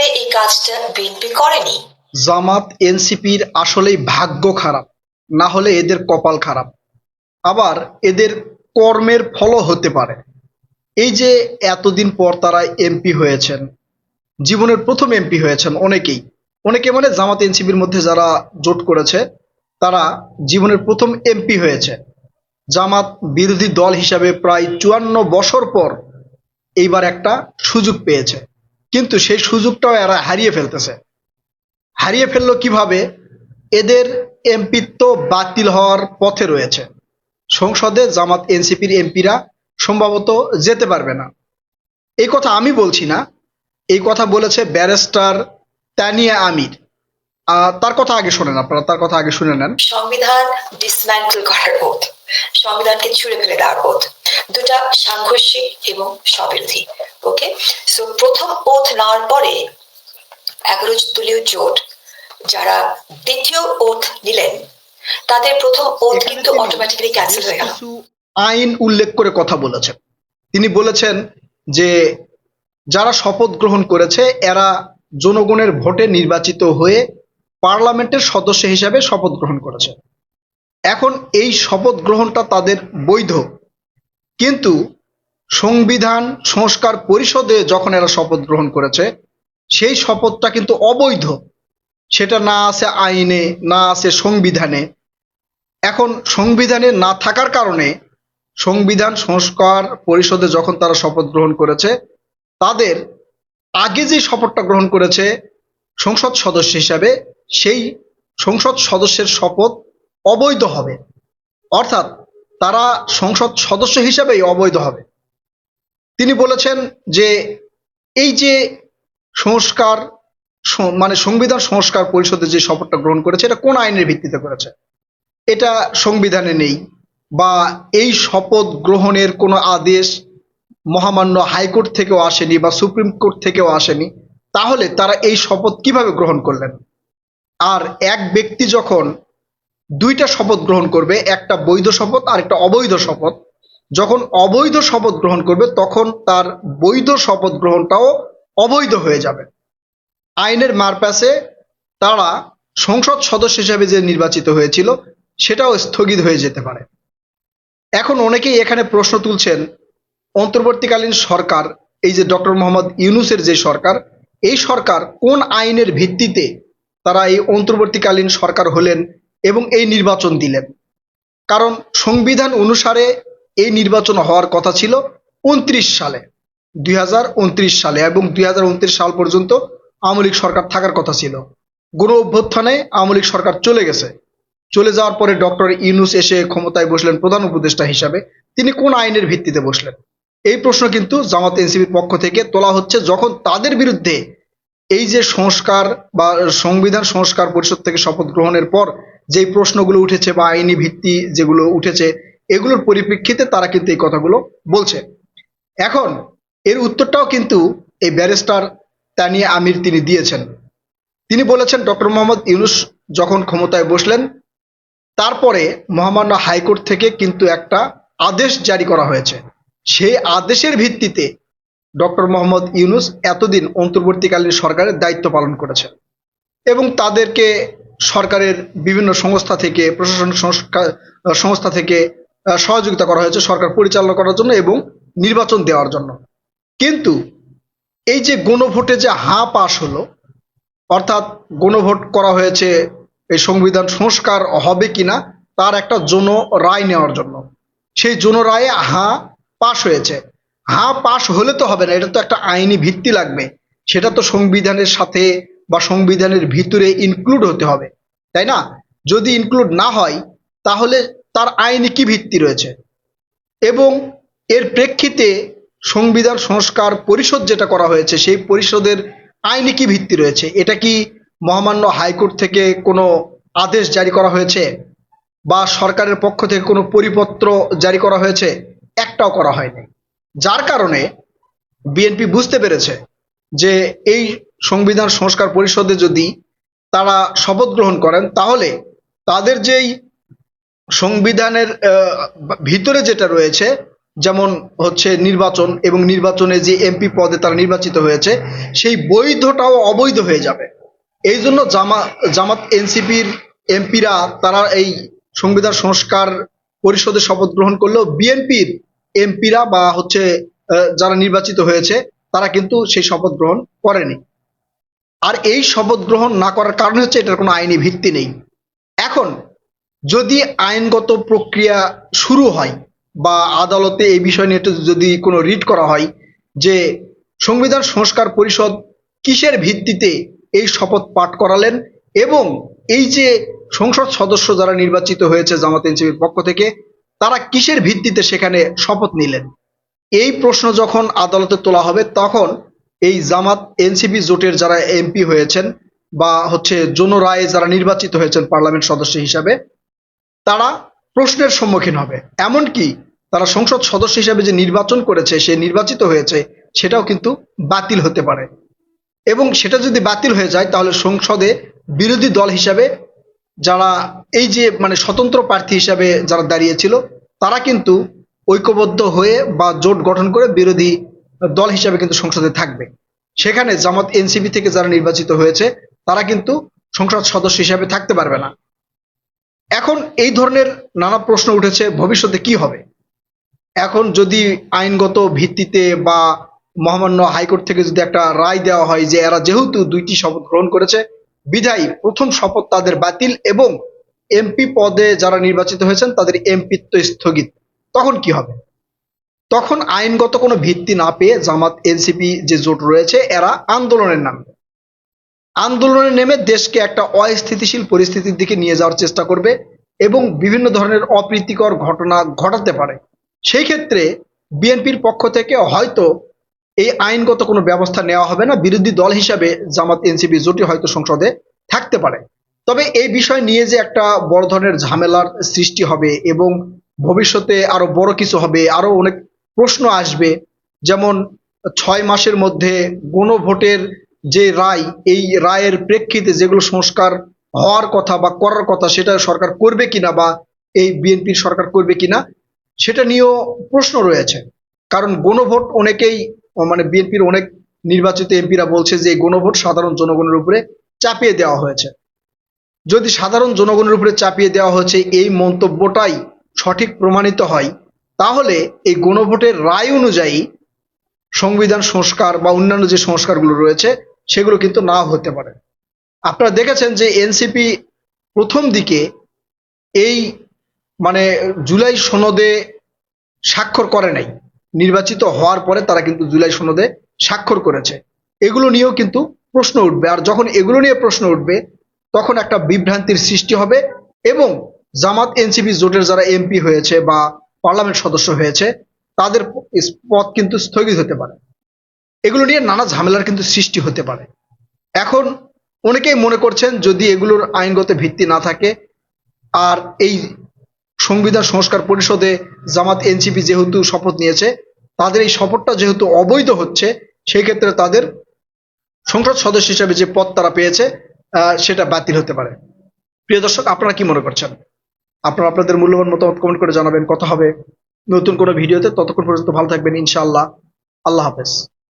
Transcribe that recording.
করে এই কাজটা বিএনপি করেনি। জামাত, এনসিপির আসলেই ভাগ্য খারাপ, না হলে এদের কপাল খারাপ। আবার এদের কর্মের ফলও হতে পারে। এই যে এতদিন পর তারা এমপি হয়েছেন, জীবনের প্রথম এমপি হয়েছেন অনেকেই। অনেকে মানে জামাত, এনসিপির মধ্যে যারা জোট করেছে, তারা জীবনের প্রথম এমপি হয়েছে। জামাত বিরোধী দল হিসাবে প্রায় চুয়ান্ন বছর পর এইবার একটা সুযোগ পেয়েছে। কিন্তু সেই সুযোগটাও এরা হারিয়ে ফেলতেছে। হারিয়ে ফেলল কীভাবে? এদের এমপিত্ব বাতিল হওয়ার পথে রয়েছে। সংসদে জামাত এনসিপির এমপিরা সম্ভবত যেতে পারবে না। এই কথা আমি বলছি না। এই কথা বলেছে ব্যারিস্টার তানিয়া আমির। তার কথা আগে শোনেন আপনারা, তার কথা আগে শুনে নেন। সংবিধান ডিসম্যান্টল করার ওথ সংবিধানকে ছুঁড়ে ফেলে দেওয়ার ওথ দুটা সাংঘর্ষিক এবং স্ববিরোধী। ওকে সো প্রথম ওথ নেওয়ার পরে এগারো দলীয় জোট যারা দ্বিতীয় ওথ নিলেন তাদের প্রথম ওথ কিন্তু অটোমেটিক্যালি ক্যান্সেল হয়ে গেল। আইন উল্লেখ করে কথা বলেছেন। তিনি বলেছেন যে যারা শপথ গ্রহণ করেছে এরা জনগণের ভোটে নির্বাচিত হয়ে পার্লামেন্টের সদস্য হিসাবে শপথ গ্রহণ করেছে। এখন এই শপথ গ্রহণটা তাদের বৈধ। কিন্তু সংবিধান, সংস্কার পরিষদে যখন এরা শপথ গ্রহণ করেছে, সেই শপথটা কিন্তু অবৈধ। সেটা না আছে আইনে, না আছে সংবিধানে। এখন সংবিধানে না থাকার কারণে সংবিধান, সংস্কার পরিষদে যখন তারা শপথ গ্রহণ করেছে, তাদের আগে যে শপথটা গ্রহণ করেছে সংসদ সদস্য হিসাবে, সেই সংসদ সদস্যের শপথ অবৈধ হবে। অর্থাৎ তারা সংসদ সদস্য হিসাবেই অবৈধ হবে। তিনি বলেছেন যে এই যে সংস্কার মানে সংবিধান সংস্কার পরিষদে যে শপথটা গ্রহণ করেছে, এটা কোন আইনের ভিত্তিতে করেছে? এটা সংবিধানে নেই বা এই শপথ গ্রহণের কোনো আদেশ মহামান্য হাইকোর্ট থেকেও আসেনি বা সুপ্রিম কোর্ট থেকেও আসেনি। তাহলে তারা এই শপথ কীভাবে গ্রহণ করলেন? আর এক ব্যক্তি যখন দুইটা শপথ গ্রহণ করবে, একটা বৈধ শপথ আর একটা অবৈধ শপথ। যখন অবৈধ শপথ গ্রহণ করবে, তখন তার বৈধ শপথ গ্রহণটাও অবৈধ হয়ে যাবে। আইনের মারপ্যাসে তারা সংসদ সদস্য হিসেবে যে নির্বাচিত হয়েছিল, সেটাও স্থগিত হয়ে যেতে পারে। এখন অনেকেই এখানে প্রশ্ন তুলছেন, অন্তর্বর্তীকালীন সরকার, এই যে ডক্টর মোহাম্মদ ইউনুসের যে সরকার, এই সরকার কোন আইনের ভিত্তিতে তারা এই অন্তর্বর্তীকালীন সরকার হলেন এবং এই নির্বাচন দিলেন। কারণ সংবিধান অনুসারে এই নির্বাচন হওয়ার কথা ছিল উনত্রিশ সালে, দুই হাজার উনত্রিশ সালে এবং দুই হাজার উনত্রিশ সাল পর্যন্ত আওয়ামী লীগ সরকার থাকার কথা ছিল। গণ অভ্যুত্থানে আওয়ামী লীগ সরকার চলে গেছে। চলে যাওয়ার পরে ডক্টর ইউনুস এসে ক্ষমতায় বসলেন প্রধান উপদেষ্টা হিসাবে। তিনি কোন আইনের ভিত্তিতে বসলেন? এই প্রশ্ন কিন্তু জামাত এনসিপির পক্ষ থেকে তোলা হচ্ছে যখন তাদের বিরুদ্ধে এই যে সংস্কার বা সংবিধান সংস্কার পরিষদ থেকে শপথ গ্রহণের পর যেই প্রশ্নগুলো উঠেছে বা আইনি ভিত্তি যেগুলো উঠেছে, এগুলোর পরিপ্রেক্ষিতে তারা কিন্তু এই কথাগুলো বলছে। এখন এর উত্তরটাও কিন্তু এই ব্যারিস্টার তানিয়া আমির তিনি দিয়েছেন। তিনি বলেছেন, ডক্টর মোহাম্মদ ইউনুস যখন ক্ষমতায় বসলেন, তারপরে মহামান্য হাইকোর্ট থেকে কিন্তু একটা আদেশ জারি করা হয়েছে। সেই আদেশের ভিত্তিতে ডক্টর মোহাম্মদ ইউনুস এতদিন অন্তর্বর্তীকালীন সরকারের দায়িত্ব পালন করেছেন এবং তাদেরকে সরকারের বিভিন্ন সংস্থা থেকে, প্রশাসনিক সংস্থা থেকে সহযোগিতা করা হয়েছে সরকার পরিচালনা করার জন্য এবং নির্বাচন দেওয়ার জন্য। কিন্তু এই যে গণভোটে যে হা পাশ হলো, অর্থাৎ গণভোট করা হয়েছে, এই সংবিধান সংস্কার হবে কিনা, তার একটা জন রায় নেওয়ার জন্য। সেই জন রায়ে হা পাশ হয়েছে। হা পাশ হলে তো হবে না, এটা তো একটা আইনি ভিত্তি লাগবে। সেটা তো সংবিধানের সাথে বা সংবিধানের ভিতরে ইনক্লুড হতে হবে, তাই না? যদি ইনক্লুড না হয়, তাহলে তার আইনি কি ভিত্তি রয়েছে? এবং এর প্রেক্ষিতে সংবিধান সংস্কার পরিষদ যেটা করা হয়েছে, সেই পরিষদের আইনি কি ভিত্তি রয়েছে? এটা কি মহামান্য হাইকোর্ট থেকে কোনো আদেশ জারি করা হয়েছে? বা সরকারের পক্ষ থেকে কোনো পরিপত্র জারি করা হয়েছে? একটাও করা হয়নি। যার কারণে বিএনপি বুঝতে পেরেছে যে এই সংবিধান সংস্কার পরিষদে যদি তারা শপথ গ্রহণ করেন, তাহলে তাদের যেই সংবিধানের ভিতরে যেটা রয়েছে, যেমন হচ্ছে নির্বাচন এবং নির্বাচনে যে এমপি পদে তারা নির্বাচিত হয়েছে, সেই বৈধটাও অবৈধ হয়ে যাবে। এই জন্য জামা, জামাত এনসিপির এমপিরা তারা এই সংবিধান সংস্কার পরিষদে শপথ গ্রহণ করলেও বিএনপির এমপিরা বা হচ্ছে যারা নির্বাচিত হয়েছে, তারা কিন্তু সেই শপথ গ্রহণ করেনি। আর এই শপথ গ্রহণ না করার কারণ হচ্ছে এটার কোনো আইনি ভিত্তি নেই। এখন যদি আইনগত প্রক্রিয়া শুরু হয় বা আদালতে এই বিষয় নিয়ে যদি কোনো রিট করা হয় যে সংবিধান সংস্কার পরিষদ কিসের ভিত্তিতে এই শপথ পাঠ করালেন এবং এই যে সংসদ সদস্য যারা নির্বাচিত হয়েছে জামাত এনসিপির পক্ষ থেকে, তারা কিসের ভিত্তিতে সেখানে শপথ নিলেন? এই প্রশ্ন যখন আদালতে তোলা হবে, তখন এই জামাত এনসিপি জোটের যারা এমপি হয়েছেন বা হচ্ছে জন রায়ে যারা নির্বাচিত হয়েছেন পার্লামেন্ট সদস্য হিসাবে, তারা প্রশ্নের সম্মুখীন হবে। এমনকি তারা সংসদ সদস্য হিসাবে যে নির্বাচন করেছে, সে নির্বাচিত হয়েছে, সেটাও কিন্তু বাতিল হতে পারে। এবং সেটা যদি বাতিল হয়ে যায়, তাহলে সংসদে বিরোধী দল হিসাবে যারা এই যে মানে স্বতন্ত্র প্রার্থী হিসাবে যারা দাঁড়িয়েছিল, তারা কিন্তু ঐক্যবদ্ধ হয়ে বা জোট গঠন করে বিরোধী দল হিসাবে কিন্তু সংসদে থাকবে। সেখানে জামাত এনসিপি থেকে যারা নির্বাচিত হয়েছে, তারা কিন্তু সংসদ সদস্য হিসাবে থাকতে পারবে না। এখন এই ধরনের নানা প্রশ্ন উঠেছে, ভবিষ্যতে কি হবে? এখন যদি আইনগত ভিত্তিতে বা মহামান্য হাইকোর্ট থেকে যদি একটা রায় দেওয়া হয় যে এরা যেহেতু দুইটি শপথ গ্রহণ করেছে, বিধায়ী প্রথম শপথ তাদের বাতিল এবং এমপি পদে যারা নির্বাচিত হয়েছেন, তাদের এমপিত্ব স্থগিত। তখন কি হবে? তখন আইনগত কোনো ভিত্তি না পেয়ে জামাত, এনসিপি যে জোট রয়েছে, এরা আন্দোলনের নামে আন্দোলনে নেমে দেশকে একটা অস্থিতিশীল পরিস্থিতির দিকে নিয়ে যাওয়ার চেষ্টা করবে এবং বিভিন্ন ধরনের অপ্রীতিকর ঘটনা ঘটাতে পারে। সেই ক্ষেত্রে বিএনপির পক্ষ থেকে হয়তো এই আইনগত কোনো ব্যবস্থা নেওয়া হবে না। বিরোধী দল হিসাবে জামাত, এনসিপি জোটই হয়তো সংসদে থাকতে পারে। তবে এই বিষয় নিয়ে যে একটা বড় ধরনের ঝামেলার সৃষ্টি হবে এবং ভবিষ্যতে আরও বড় কিছু হবে, আরও অনেক প্রশ্ন আসবে, যেমন ছয় মাসের মধ্যে গণভোটের যে রায়, এই রায়ের প্রেক্ষিতে যেগুলো সংস্কার হওয়ার কথা বা করার কথা সেটা সরকার করবে কিনা বা এই বিএনপির সরকার করবে কিনা, সেটা নিয়েও প্রশ্ন রয়েছে। কারণ গণভোট অনেকেই মানে বিএনপির অনেক নির্বাচিত এমপিরা বলছে যে গণভোট সাধারণ জনগণের উপরে চাপিয়ে দেওয়া হয়েছে। যদি সাধারণ জনগণের উপরে চাপিয়ে দেওয়া হয়েছে, এই মন্তব্যটাই সঠিক প্রমাণিত হয় তাহলে এই গণভোটের রায় অনুযায়ী সংবিধান সংস্কার বা অন্যান্য যে সংস্কারগুলো রয়েছে, সেগুলো কিন্তু নাও হতে পারে। আপনারা দেখেছেন যে এনসিপি প্রথম দিকে এই মানে জুলাই সনদে স্বাক্ষর করে নাই। নির্বাচিত হওয়ার পরে তারা কিন্তু জুলাই সনদে স্বাক্ষর করেছে। এগুলো নিয়েও কিন্তু প্রশ্ন উঠবে। আর যখন এগুলো নিয়ে প্রশ্ন উঠবে, তখন একটা বিভ্রান্তির সৃষ্টি হবে এবং জামাত এনসিপি জোটের যারা এমপি হয়েছে বা পার্লামেন্ট সদস্য হয়েছে, তাদের পদ কিন্তু স্থগিত হতে পারে। এগুলো নিয়ে নানা ঝামেলার কিন্তু সৃষ্টি হতে পারে। এখন অনেকেই মনে করছেন যদি এগুলোর আইনগত ভিত্তি না থাকে, আর এই সংবিধান সংস্কার পরিষদে জামাত এনসিপি যেহেতু শপথ নিয়েছে, তাদের এই শপথটা যেহেতু অবৈধ হচ্ছে, সেই ক্ষেত্রে তাদের সংসদ সদস্য হিসেবে যে পদ তারা পেয়েছে সেটা বাতিল হতে পারে। প্রিয় দর্শক, আপনারা কি মনে করছেন? আপনারা আপনাদের মূল্যবান মতামত কমেন্ট করে জানাবেন, কথা হবে। নতুন কোনো ভিডিওতে ততক্ষণ পর্যন্ত ভালো থাকবেন, ইনশাআল্লাহ। আল্লাহ হাফেজ।